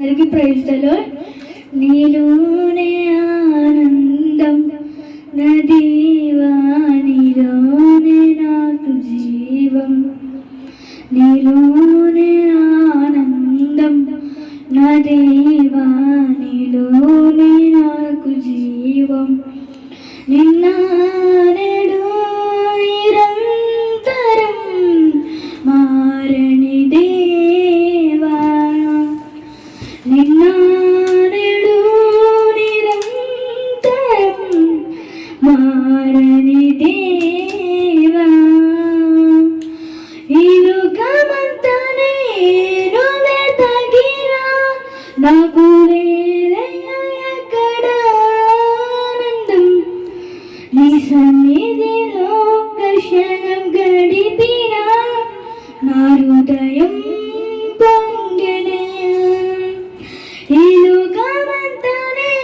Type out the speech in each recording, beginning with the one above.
అందరికీ ప్రైజ్లో నీలోనే ఆనందం నదీవాణిలోనే ആരുദയം പൊങ്കണേ ഈ ലോകമന്തനെ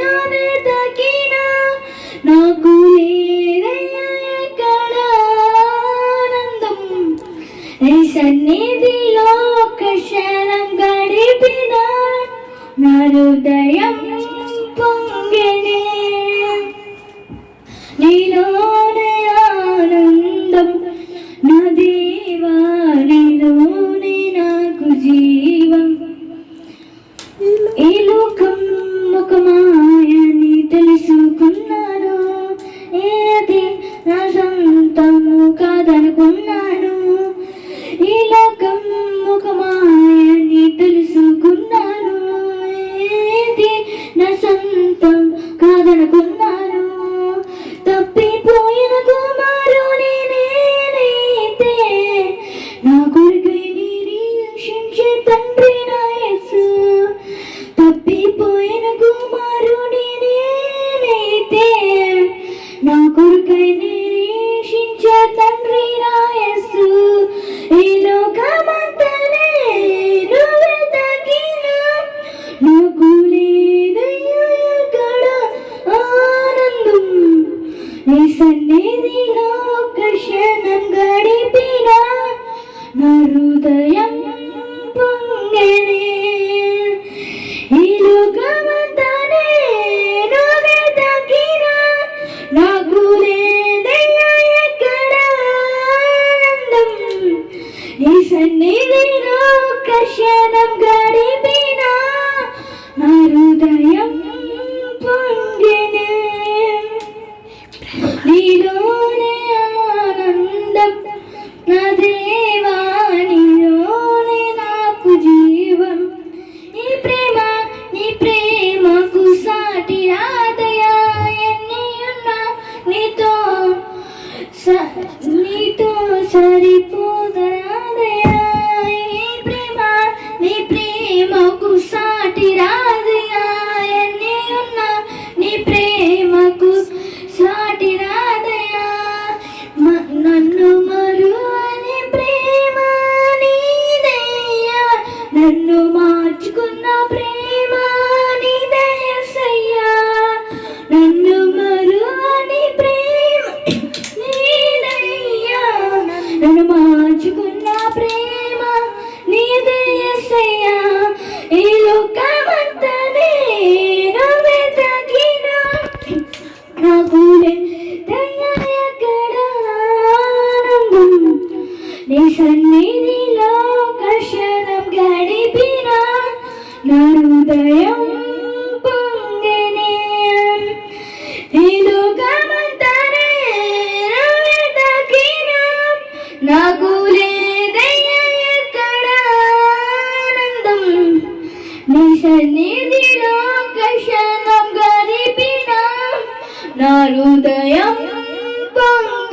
നാമേ തക്കിന నాకులేరయానందం నీ సన్నిధిలో ఒక క్షణం గడిపిన నా హృదయం ఈ లోకం ఒక మాయని తెలుసుకున్నాడు. ఏది నా సొంతము కాదనుకున్నాను ఈ లోకం ఒక మాయని తెలుసుకున్నాను ఏది నా సొంతం కాదనుకున్నాను నీ సన్నిధిలో ఒక క్షణం గడిపిన నా നിസന്നിധിലാകർഷണം ഘടിപ്പിന നരുദയം നിസന്നിധിലാകർഷണം ഘടിപ്പിന നരുദയം പൊങ്ങ